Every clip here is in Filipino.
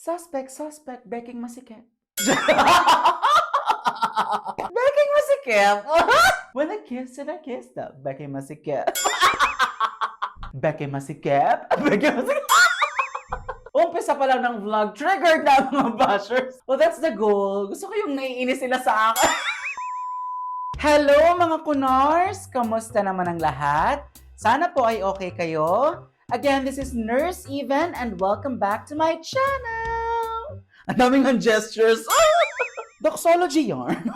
Suspect, suspect, beking masikip. beking masikip? When I kiss and I kiss the beking masikip. beking masikip? Beking masikip? Umpisa pa lang ng vlog, triggered na mga bashers. Well, that's the goal. Gusto ko yung naiinis sila sa akin. Hello mga kunars! Kamusta naman ang lahat? Sana po ay okay kayo. Again, this is Nurse Even and welcome back to my channel! Ang daming ang gestures. Doxology yarn.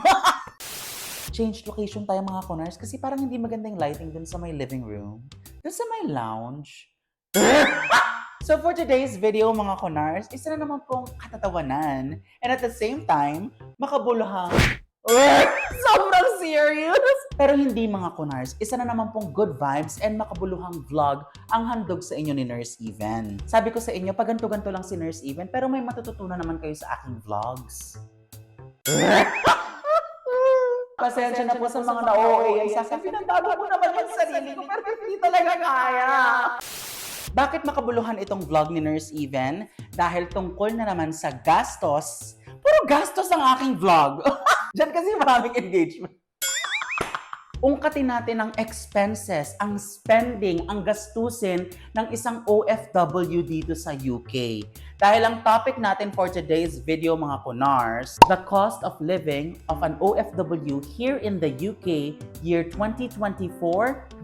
Change location tayo mga kunars kasi parang hindi magandang lighting dun sa my living room. Dun sa my lounge. So for today's video mga kunars, isa na naman pong katatawanan and at the same time, makabuluhang serious! Pero hindi mga kunars, isa na naman pong good vibes and makabuluhang vlog ang handog sa inyo ni Nurse Even. Sabi ko sa inyo, pag ganto-ganto lang si Nurse Even, pero may matututunan naman kayo sa aking vlogs. Pasensya na po sa mga na-OA sa akin. Pinantago ko naman yung sarili ko, pero hindi talaga kaya. Bakit makabuluhan itong vlog ni Nurse Even? Dahil tungkol na naman sa gastos. Puro gastos ang aking vlog. Diyan kasi maraming engagement. Ungkatin natin ang expenses, ang spending, ang gastusin ng isang OFW dito sa UK. Dahil ang topic natin for today's video mga kunars, the cost of living of an OFW here in the UK year 2024-2025.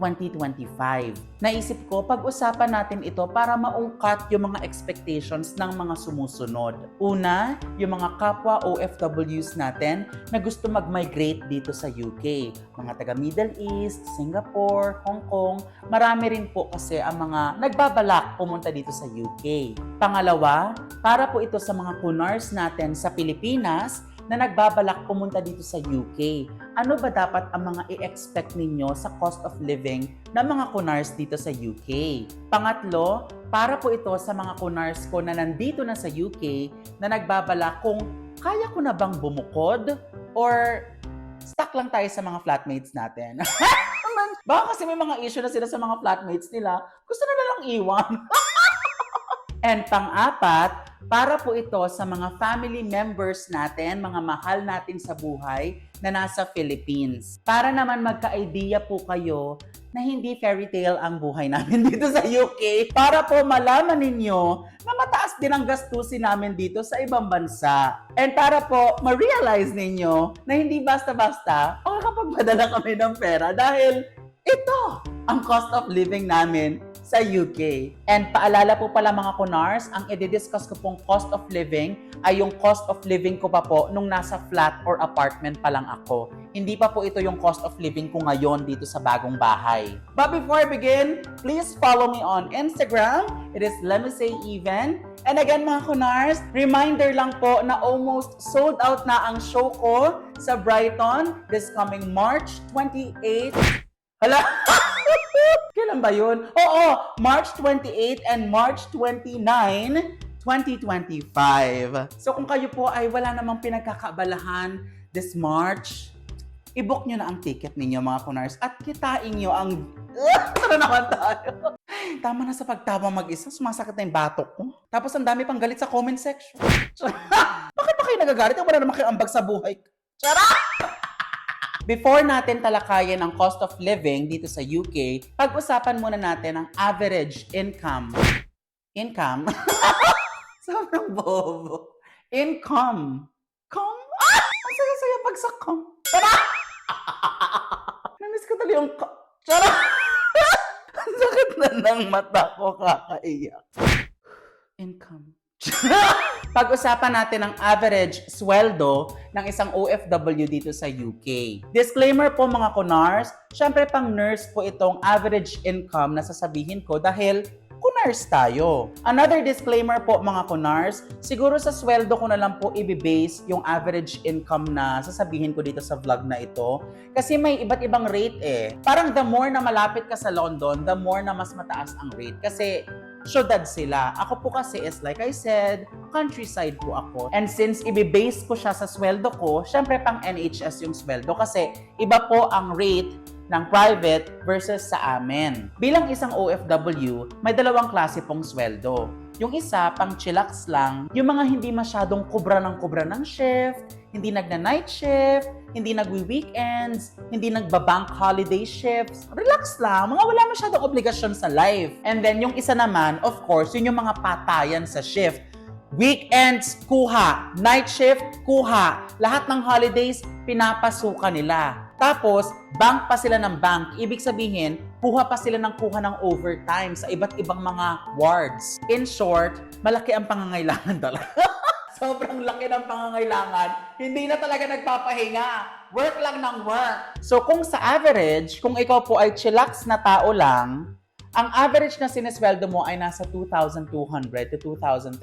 Naisip ko, pag-usapan natin ito para maungkat yung mga expectations ng mga sumusunod. Una, yung mga kapwa OFWs natin na gusto mag-migrate dito sa UK. Mga taga Middle East, Singapore, Hong Kong, marami rin po kasi ang mga nagbabalak pumunta dito sa UK. Pangalawa, para po ito sa mga kunars natin sa Pilipinas na nagbabalak pumunta dito sa UK. Ano ba dapat ang mga i-expect ninyo sa cost of living ng mga kunars dito sa UK? Pangatlo, para po ito sa mga kunars ko na nandito na sa UK na nagbabalak kung kaya ko na bang bumukod or stuck lang tayo sa mga flatmates natin. Baka kasi may mga issue na sila sa mga flatmates nila, gusto na lang iwan. And pang-apat, para po ito sa mga family members natin, mga mahal natin sa buhay na nasa Philippines. Para naman magka-idea po kayo na hindi fairy tale ang buhay namin dito sa UK. Para po malaman ninyo na mataas din ang gastusin namin dito sa ibang bansa. And para po ma-realize ninyo na hindi basta-basta makakapagpadala kami ng pera dahil ito ang cost of living namin sa UK. And paalala po pala mga kunars, ang i-discuss ko pong cost of living ay yung cost of living ko pa po nung nasa flat or apartment pa lang ako. Hindi pa po ito yung cost of living ko ngayon dito sa bagong bahay. But before I begin, please follow me on Instagram. It is Let Me Say Even. And again mga kunars, reminder lang po na almost sold out na ang show ko sa Brighton this coming March 28. Hala! Kailan ba yun? Oo, March 28 and March 29, 2025. So kung kayo po ay wala namang pinagkakabalahan this March, i-book nyo na ang ticket ninyo mga kunars at kitain nyo ang... Tara naman tayo. Ay, Tama na sa pagtawa mag-isa, sumasakit na yung batok ko. Tapos ang dami pang galit sa comment section. Bakit ba kayo nagagalit? Wala naman kayo ambag sa buhay. Charot! Before natin talakayin ang cost of living dito sa UK, pag-usapan muna natin ang average income. Income? Sobrang bobo. Income. Com? Ah! Ang saya-saya pag sa com. Tara! Namiss ko tuloy yung com. Tara! Ang sakit na ng mata ko kakaiyak. Income. Pag-usapan natin ang average sweldo ng isang OFW dito sa UK. Disclaimer po mga kunars, syempre pang nurse po itong average income na sasabihin ko dahil kunars tayo. Another disclaimer po mga kunars, siguro sa sweldo ko na lang po i-base yung average income na sasabihin ko dito sa vlog na ito. Kasi may iba't ibang rate eh. Parang the more na malapit ka sa London, the more na mas mataas ang rate. Kasi syudad sila. Ako po kasi is like I said, countryside po ako. And since i-base ko siya sa sweldo ko, syempre pang NHS yung sweldo kasi iba po ang rate ng private versus sa amin. Bilang isang OFW, may dalawang klase pong sweldo. Yung isa, pang chillax lang, yung mga hindi masyadong kubra ng kubra ng shift, hindi nagna-night shift, hindi nagwi-weekends, hindi nagba-bank holiday shifts. Relax lang, mga wala masyadong obligasyon sa life. And then yung isa naman, of course, yun yung mga patayan sa shift. Weekends, kuha. Night shift, kuha. Lahat ng holidays, pinapasukan nila. Tapos, bank pa sila ng bank. Ibig sabihin, kuha pa sila ng kuha ng overtime sa iba't ibang mga wards. In short, malaki ang pangangailangan talaga. Sobrang laki ng pangangailangan. Hindi na talaga nagpapahinga. Work lang ng work. So kung sa average, kung ikaw po ay chillax na tao lang, ang average na sinesweldo mo ay nasa 2,200 to 2,300.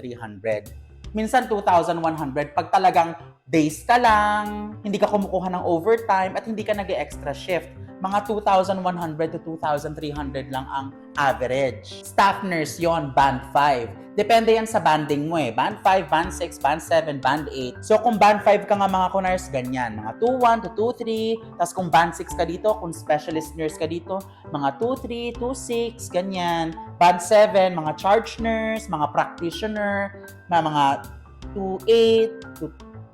Minsan 2,100 pag talagang days ka lang, hindi ka kumukuha ng overtime at hindi ka nag extra shift. Mga 2,100 to 2,300 lang ang average. Staff nurse yon band 5. Depende yan sa banding mo eh. Band 5, band 6, band 7, band 8. So kung band 5 ka nga mga kunars, ganyan. Mga 2-1 to 2-3. Tapos kung band 6 ka dito, kung specialist nurse ka dito, mga 2-3, 2-6, ganyan. Band 7, mga charge nurse, mga practitioner, mga mga 2-8, to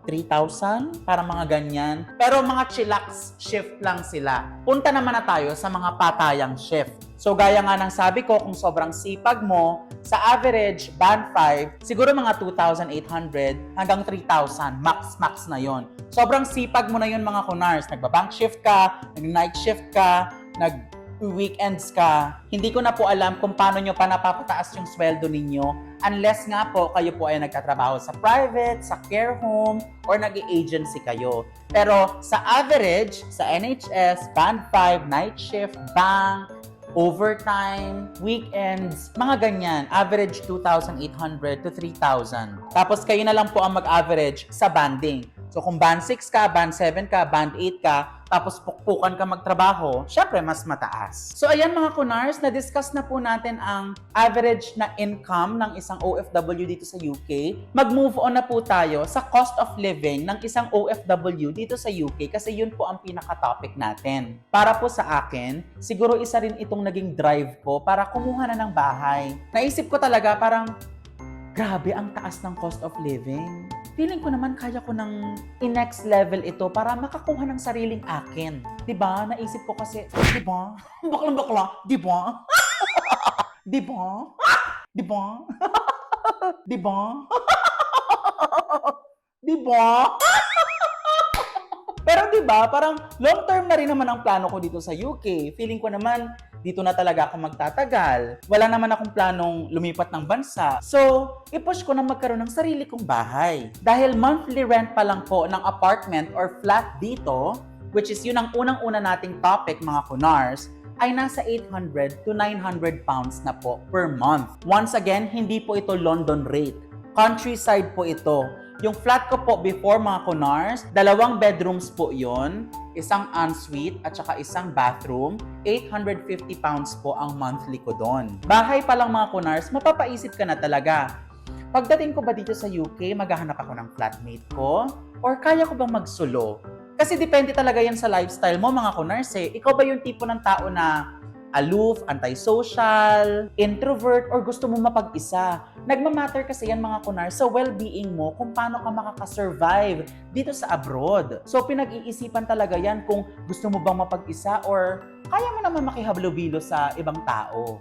3,000, para mga ganyan. Pero mga chillax shift lang sila. Punta naman na tayo sa mga patayang shift. So gaya nga ng sabi ko, kung sobrang sipag mo, sa average band 5, siguro mga 2,800 hanggang 3,000. Max-max na yon. Sobrang sipag mo na yon mga kunars. Nagba-bank shift ka, nag-night shift ka, nag weekends ka, hindi ko na po alam kung paano nyo pa napapataas yung sweldo ninyo unless nga po kayo po ay nagtatrabaho sa private, sa care home, or nag agency kayo. Pero sa average, sa NHS, band 5, night shift, bank, overtime, weekends, mga ganyan. Average 2,800 to 3,000. Tapos kayo na lang po ang mag-average sa banding. So kung band 6 ka, band 7 ka, band 8 ka, tapos pukpukan ka magtrabaho, syempre mas mataas. So ayan mga kunars, na-discuss na po natin ang average na income ng isang OFW dito sa UK. Mag-move on na po tayo sa cost of living ng isang OFW dito sa UK kasi yun po ang pinaka-topic natin. Para po sa akin, siguro isa rin itong naging drive ko para kumuha na ng bahay. Naisip ko talaga parang, grabe ang taas ng cost of living feeling ko naman kaya ko ng i-next level ito para makakuha ng sariling akin. ba? Naisip ko kasi, 'di ba? Baklang bakla, 'di ba? 'Di ba? 'Di ba? 'Di ba? 'Di ba? Pero 'di ba, parang long term na rin naman ang plano ko dito sa UK. Feeling ko naman dito na talaga ako magtatagal. Wala naman akong planong lumipat ng bansa. So, i-push ko na magkaroon ng sarili kong bahay. Dahil monthly rent pa lang po ng apartment or flat dito, which is yun ang unang-una nating topic mga kunars, ay nasa 800 to 900 pounds na po per month. Once again, hindi po ito London rate. Countryside po ito. Yung flat ko po before mga kunars, dalawang bedrooms po yon isang ensuite at saka isang bathroom, 850 pounds po ang monthly ko doon. Bahay pa lang mga kunars, mapapaisip ka na talaga. Pagdating ko ba dito sa UK, maghahanap ako ng flatmate ko? Or kaya ko bang magsulo? Kasi depende talaga yan sa lifestyle mo mga kunars eh. Ikaw ba yung tipo ng tao na aloof, antisocial, introvert, or gusto mo mapag-isa. Nagmamatter kasi yan mga kunar sa well-being mo kung paano ka makakasurvive dito sa abroad. So pinag-iisipan talaga yan kung gusto mo bang mapag-isa or kaya mo naman makihablubilo sa ibang tao.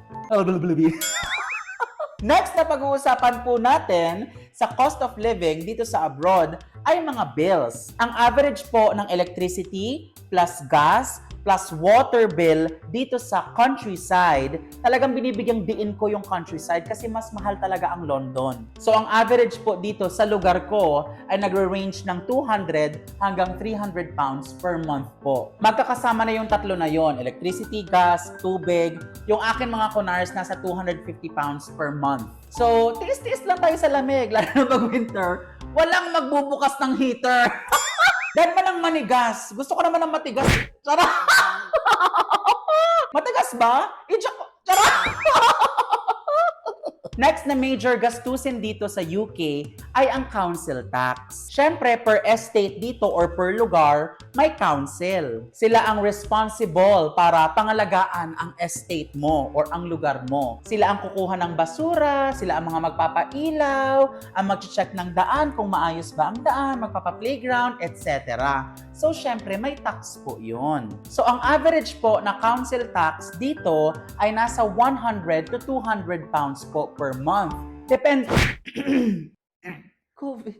Next na pag-uusapan po natin sa cost of living dito sa abroad ay mga bills. Ang average po ng electricity plus gas plus water bill dito sa countryside, talagang binibigyang diin ko yung countryside kasi mas mahal talaga ang London. So ang average po dito sa lugar ko ay nagre-range ng 200 hanggang 300 pounds per month po. Magkakasama na yung tatlo na yon, electricity, gas, tubig. Yung akin mga kunars nasa 250 pounds per month. So, tiis-tiis lang tayo sa lamig, lalo na mag-winter. Walang magbubukas ng heater. Dan man ang manigas. Gusto ko naman ng matigas. Tara! Matigas ba? Idiyak ko. Tara! Next na major gastusin dito sa UK ay ang council tax. Siyempre, per estate dito or per lugar, may council. Sila ang responsible para pangalagaan ang estate mo or ang lugar mo. Sila ang kukuha ng basura, sila ang mga magpapailaw, ang mag-check ng daan kung maayos ba ang daan, magpapa-playground, etc. So, syempre, may tax po yun. So, ang average po na council tax dito ay nasa 100 to 200 pounds po per month. Depende. COVID.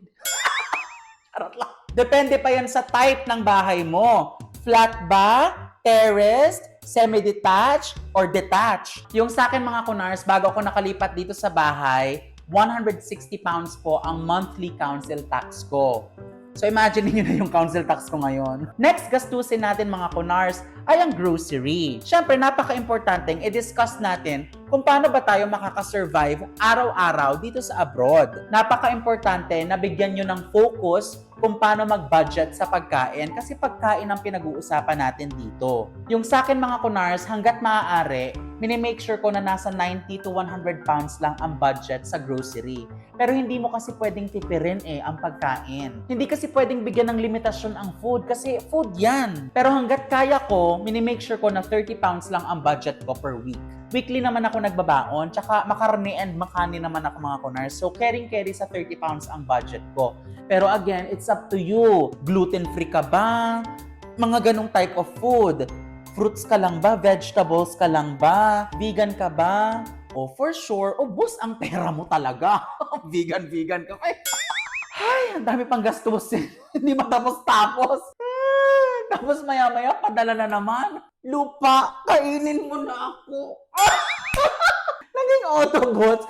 Charot lang. Depende pa yan sa type ng bahay mo. Flat ba? Terraced? Semi-detached? Or detached? Yung sa akin mga kunars, bago ako nakalipat dito sa bahay, 160 pounds po ang monthly council tax ko. So imagine niyo na yung council tax ko ngayon. Next gastusin natin mga kunars ay ang grocery. Siyempre, napaka-importanting i-discuss natin kung paano ba tayo makakasurvive araw-araw dito sa abroad. Napaka-importante na bigyan nyo ng focus kung paano mag-budget sa pagkain kasi pagkain ang pinag-uusapan natin dito. Yung sa akin mga kunars, hanggat maaari, minimake sure ko na nasa 90 to 100 pounds lang ang budget sa grocery. Pero hindi mo kasi pwedeng tipirin eh ang pagkain. Hindi kasi pwedeng bigyan ng limitasyon ang food kasi food yan. Pero hanggat kaya ko, minimake sure ko na 30 pounds lang ang budget ko per week. Weekly naman ako nagbabaon, tsaka makarni and makani naman ako mga kunars. So caring-carry sa 30 pounds ang budget ko. Pero again, it's up to you. Gluten-free ka ba? Mga ganong type of food. Fruits ka lang ba? Vegetables ka lang ba? Vegan ka ba? O for sure, ubos ang pera mo talaga. vegan, vegan ka pa. Ay, ang dami pang gastusin. Hindi matapos-tapos. Ah, Tapos maya-maya, padala na naman. Lupa, kainin mo na ako. Naging Autobots.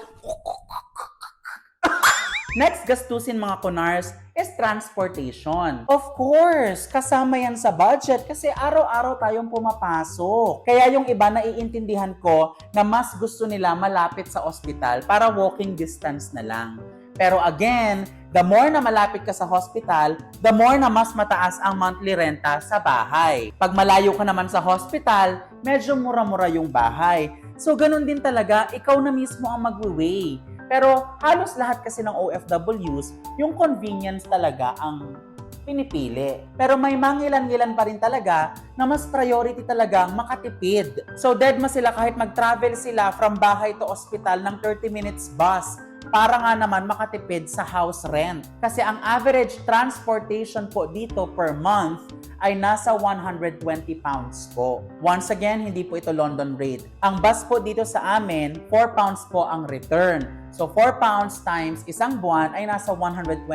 Next gastusin mga kunars is transportation. Of course, kasama yan sa budget kasi araw-araw tayong pumapasok. Kaya yung iba naiintindihan ko na mas gusto nila malapit sa ospital para walking distance na lang. Pero again, the more na malapit ka sa hospital, the more na mas mataas ang monthly renta sa bahay. Pag malayo ka naman sa hospital, medyo mura-mura yung bahay. So ganun din talaga, ikaw na mismo ang mag-weigh. Pero halos lahat kasi ng OFWs, yung convenience talaga ang pinipili. Pero may mangilan-ngilan pa rin talaga na mas priority talagang makatipid. So dead ma sila kahit mag-travel sila from bahay to ospital ng 30 minutes bus para nga naman makatipid sa house rent. Kasi ang average transportation po dito per month ay nasa 120 pounds po. Once again, hindi po ito London rate. Ang bus po dito sa amin, 4 pounds po ang return. So 4 pounds times isang buwan ay nasa 120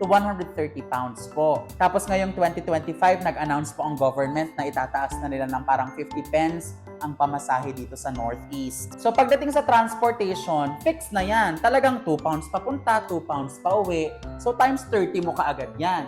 to 130 pounds po. Tapos ngayong 2025, nag-announce po ang government na itataas na nila ng parang 50 pence ang pamasahe dito sa Northeast. So pagdating sa transportation, fix na yan. Talagang 2 pounds papunta, 2 pounds pa uwi. So times 30 mo kaagad yan.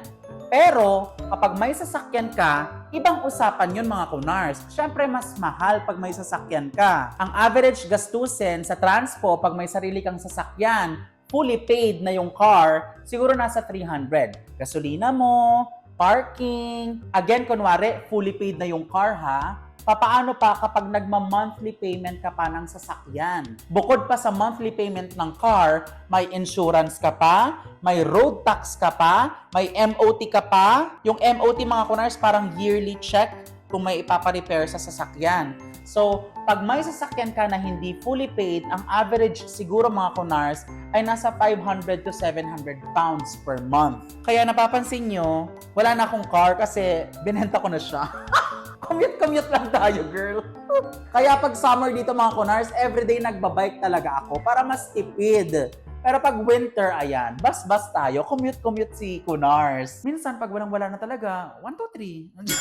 Pero, kapag may sasakyan ka, ibang usapan yun mga kunars. Siyempre, mas mahal pag may sasakyan ka. Ang average gastusin sa transpo pag may sarili kang sasakyan, fully paid na yung car, siguro nasa 300. Gasolina mo, parking. Again, kunwari, fully paid na yung car ha. Papaano pa kapag nagma-monthly payment ka pa ng sasakyan? Bukod pa sa monthly payment ng car, may insurance ka pa, may road tax ka pa, may MOT ka pa. Yung MOT mga kunars parang yearly check kung may ipapa-repair sa sasakyan. So, pag may sasakyan ka na hindi fully paid, ang average siguro mga kunars ay nasa 500 to 700 pounds per month. Kaya napapansin nyo, wala na akong car kasi binenta ko na siya. Commute-commute lang tayo, girl. Kaya pag summer dito mga kunars, everyday nagbabike talaga ako para mas tipid. Pero pag winter, ayan, bas-bas tayo, commute-commute si kunars. Minsan, pag walang-wala na talaga, 1, 2, 3.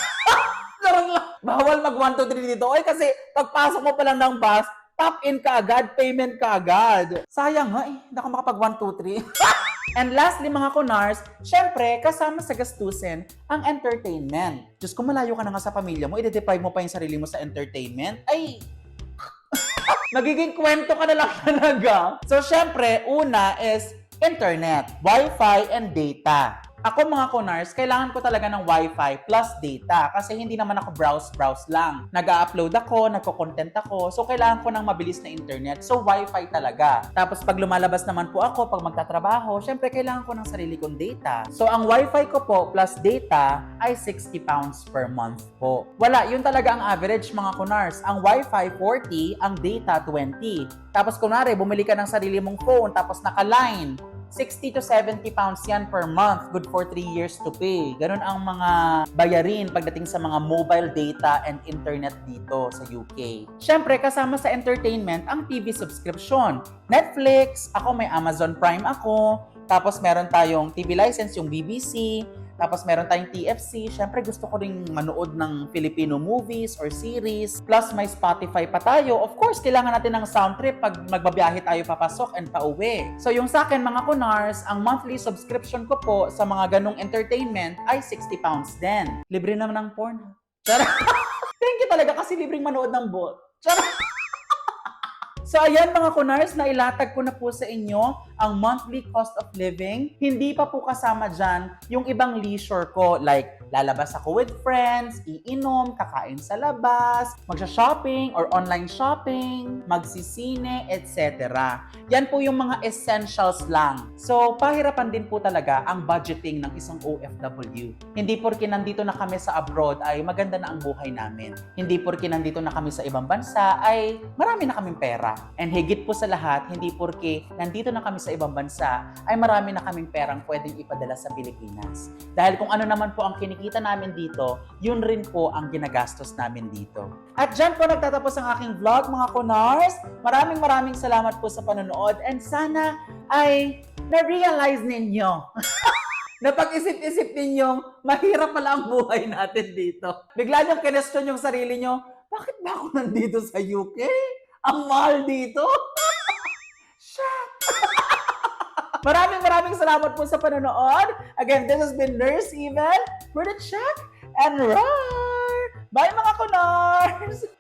Charot lang. Bawal mag 1, 2, 3 dito. Ay, kasi pagpasok mo pa lang ng bus, tap in ka agad, payment ka agad. Sayang nga eh, hindi ako makapag 1, 2, 3. And lastly mga kunars, syempre, kasama sa gastusin ang entertainment. Diyos kung malayo ka na nga sa pamilya mo, i-deprive mo pa yung sarili mo sa entertainment, ay, magiging kwento ka na lang talaga. So, syempre, una is internet, wifi, and data. Ako mga kunars, kailangan ko talaga ng wifi plus data kasi hindi naman ako browse-browse lang. Nag-upload ako, nagko-content ako, so kailangan ko ng mabilis na internet. So wifi talaga. Tapos pag lumalabas naman po ako, pag magtatrabaho, syempre kailangan ko ng sarili kong data. So ang wifi ko po plus data ay 60 pounds per month po. Wala, yun talaga ang average mga kunars. Ang wifi 40, ang data 20. Tapos kunwari, bumili ka ng sarili mong phone, tapos naka-line, 60 to 70 pounds yan per month. Good for 3 years to pay. Ganun ang mga bayarin pagdating sa mga mobile data and internet dito sa UK. Siyempre, kasama sa entertainment ang TV subscription. Netflix, ako may Amazon Prime ako, tapos meron tayong TV license, yung BBC, tapos meron tayong TFC. Siyempre gusto ko ring manood ng Filipino movies or series. Plus may Spotify pa tayo. Of course, kailangan natin ng sound trip pag magbabiyahe tayo papasok and pauwi. So yung sa akin mga kunars, ang monthly subscription ko po sa mga ganong entertainment ay 60 pounds din. Libre naman ng porn. Tara! Thank you talaga kasi libreng manood ng bot. Tara! So ayan mga kunars, na ilatag ko na po sa inyo ang monthly cost of living. Hindi pa po kasama dyan yung ibang leisure ko like lalabas ako with friends, iinom, kakain sa labas, magsha-shopping or online shopping, magsisine, etc. Yan po yung mga essentials lang. So pahirapan din po talaga ang budgeting ng isang OFW. Hindi porke nandito na kami sa abroad ay maganda na ang buhay namin. Hindi porke nandito na kami sa ibang bansa ay marami na kaming pera. And higit po sa lahat, hindi porke nandito na kami sa ibang bansa ay marami na kaming perang pwedeng ipadala sa Pilipinas. Dahil kung ano naman po ang kinikita namin dito, yun rin po ang ginagastos namin dito. At dyan po nagtatapos ang aking vlog mga kunars. Maraming maraming salamat po sa panonood and sana ay na-realize ninyo na pag-isip-isip ninyong mahirap pala ang buhay natin dito. Bigla niyong kinestyon yung sarili nyo, bakit ba ako nandito sa UK? Ang mahal dito? Maraming maraming salamat po sa panonood. Again, this has been Nurse Even for the check and roar! Bye mga kunars!